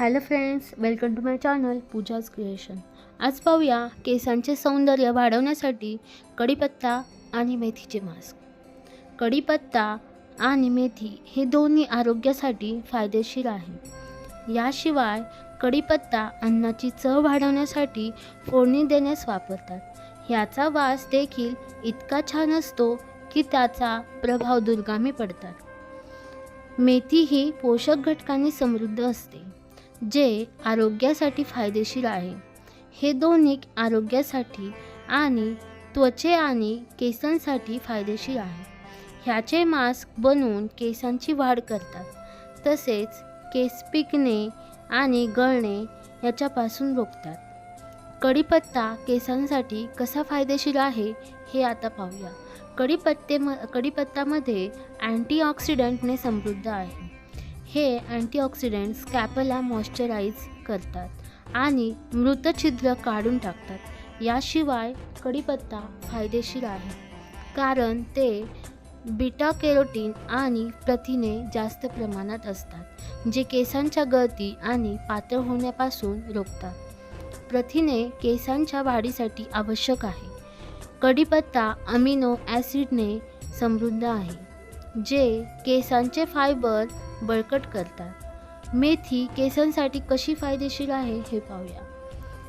Hello friends welcome to my channel Pooja's creation आज पाहूया केसांचे सौंदर्य वाढवण्यासाठी कढीपत्ता आणि मेथीचे मास्क कढीपत्ता आणि मेथी हे दोन्ही आरोग्यासाठी फायदेशीर आहे. याशिवाय कढीपत्ता अन्नाची चव वाढवण्यासाठी फोडणी देण्यास वापरतात. ह्याचा वास देखील इतका छान असतो की त्याचा प्रभाव दुर्गामी पडतात. मेथी ही पोषक घटकांनी समृद्ध असते. जे आरोग्यासाठी फायदेशीर आहे. हे दोन्ही आरोग्यासाठी आणि त्वचे आणि केसांसाठी फायदेशीर आहे. ह्याचे मास्क बनवून केसांची वाढ करतात. तसेच केस पिकणे आणि गळणे याच्यापासून रोखतात. कढीपत्ता केसांसाठी कसा फायदेशीर आहे हे आता पाहूया. कढीपत्ते म कढीपत्तामध्ये अँटीऑक्सिडंटने समृद्ध आहे. हे अँटीऑक्सिडंट स्कॅपला मॉइश्चराईज करतात आणि मृत छिद्र काढून टाकतात. याशिवाय कढीपत्ता फायदेशीर आहे कारण ते बीटा कॅरोटीन आणि प्रथिने जास्त प्रमाणात असतात जे केसांच्या गळती आणि पातळ होण्यापासून रोखतात. प्रथिने केसांच्या वाढीसाठी आवश्यक आहे. कढीपत्ता अमिनो ॲसिडने समृद्ध आहे जे केसांचे फायबर बळकट करतात. मेथी केसांसाठी कशी फायदेशीर आहे हे पाहूया.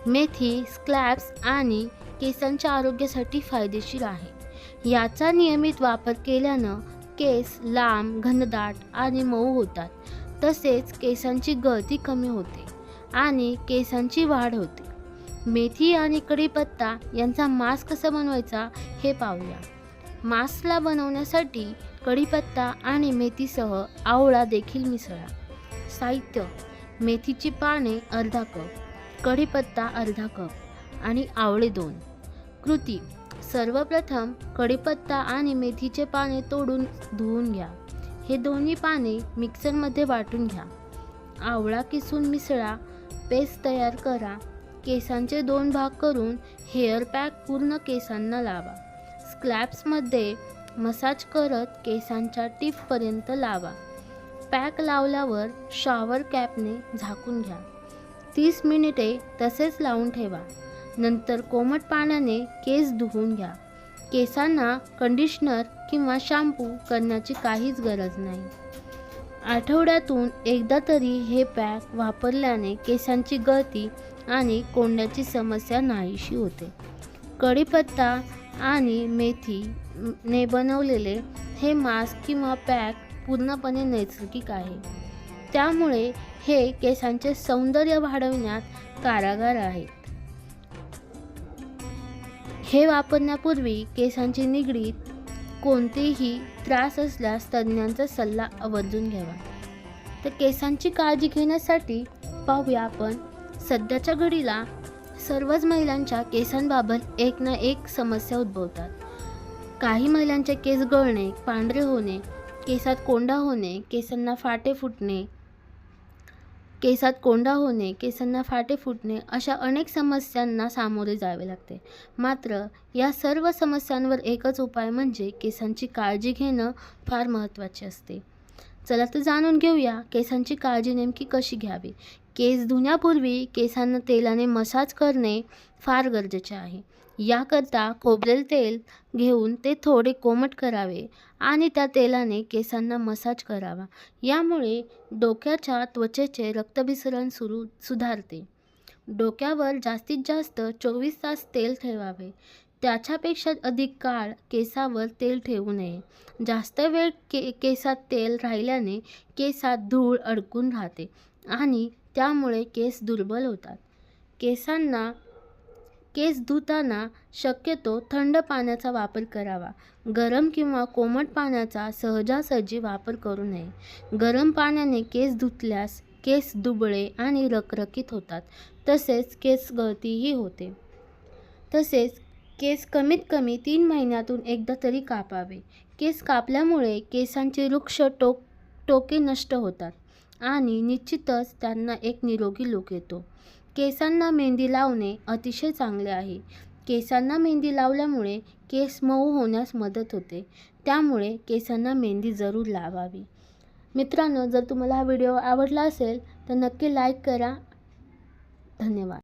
मेथी स्क्लॅब्स आणि केसांच्या आरोग्यासाठी फायदेशीर आहे. याचा नियमित वापर केल्यानं केस लांब घनदाट आणि मऊ होतात. तसेच केसांची गळती कमी होते आणि केसांची वाढ होते. मेथी आणि कढीपत्ता यांचा मास्क कसा बनवायचा हे पाहूया. मास्कला बनवण्यासाठी कढीपत्ता आणि मेथीसह आवळा देखील मिसळा. साहित्य मेथीची पाने अर्धा कप कढीपत्ता अर्धा कप आणि आवळे दोन. कृती सर्वप्रथम कढीपत्ता आणि मेथीचे पाने तोडून धुवून घ्या. हे दोन्ही पाने मिक्सरमध्ये वाटून घ्या. आवळा किसून मिसळा पेस्ट तयार करा केसांचे दोन भाग करून हेअर पॅक पूर्ण केसांना लावा. स्क्लॅप्समध्ये मसाज करत केसांच्या टिपपर्यंत लावा. पॅक लावल्यावर शॉवर कॅपने झाकून घ्या. तीस मिनिटे तसेच लावून ठेवा. नंतर कोमट पाण्याने केस धुवून घ्या. केसांना कंडिशनर किंवा शॅम्पू करण्याची काहीच गरज नाही. आठवड्यातून एकदा तरी हे पॅक वापरल्याने केसांची गळती आणि कोंड्याची समस्या नाहीशी होते. कढीपत्ता आणि मेथी ने बनवलेले हे मास्क किंवा पॅक पूर्णपणे नैसर्गिक आहे. त्यामुळे हे केसांचे सौंदर्य वाढवण्यात कारागार आहेत. हे वापरण्यापूर्वी केसांची निगडीत कोणतेही त्रास असल्यास तज्ज्ञांचा सल्ला आवर्जून घ्यावा. तर केसांची काळजी घेण्यासाठी पाहूया आपण सध्याच्या घडीला सर्वच महिलांच्या केसांबाबत एक ना एक समस्या उद्भवतात. काही महिलांचे केस गळणे पांढरे होणे केसात कोंडा होणे केसांना फाटे फुटणे केसात कोंडा होणे केसांना फाटे फुटणे अशा अनेक समस्यांना सामोरे जावे लागते. मात्र या सर्व समस्यांवर एकच उपाय म्हणजे केसांची काळजी घेणं फार महत्त्वाचे असते. चला तर जाणून घेऊया केसांची काळजी नेमकी कशी घ्यावी. केस धुण्यापूर्वी केसांना तेलाने मसाज करणे फार गरजेचे आहे. याकरता खोबरेल तेल घेऊन ते थोडे कोमट करावे आणि त्या तेलाने केसांना मसाज करावा. यामुळे डोक्याच्या त्वचेचे रक्तभिसरण सुरू सुधारते. डोक्यावर जास्तीत जास्त चोवीस तास तेल ठेवावे. त्याच्यापेक्षा अधिक काळ केसावर तेल ठेवू नये. जास्त वेळ के केसात तेल राहिल्याने केसात धूळ अडकून राहते आणि त्यामुळे केस दुर्बल होतात. केसांना केस धुताना शक्यतो थंड पाण्याचा वापर करावा. गरम किंवा कोमट पाण्याचा सहजासहजी वापर करू नये. गरम पाण्याने केस धुतल्यास केस दुबळे आणि रखरखीत होतात. तसेच केस गळतीही होते. तसेच केस कमीत कमी तीन महिन्यातून एकदा तरी कापावे. केस कापल्यामुळे केसांचे वृक्ष टोक टोके नष्ट होतात. आणि निश्चितच त्यांना एक निरोगी लूक येतो. केसांना मेहंदी लावणे अतिशय चांगले आहे. केसांना मेहंदी लावल्यामुळे केस मऊ होण्यास मदत होते. त्यामुळे केसांना मेहंदी जरूर लावावी. मित्रांनो जर तुम्हाला हा व्हिडिओ आवडला असेल तर नक्की लाईक करा. धन्यवाद.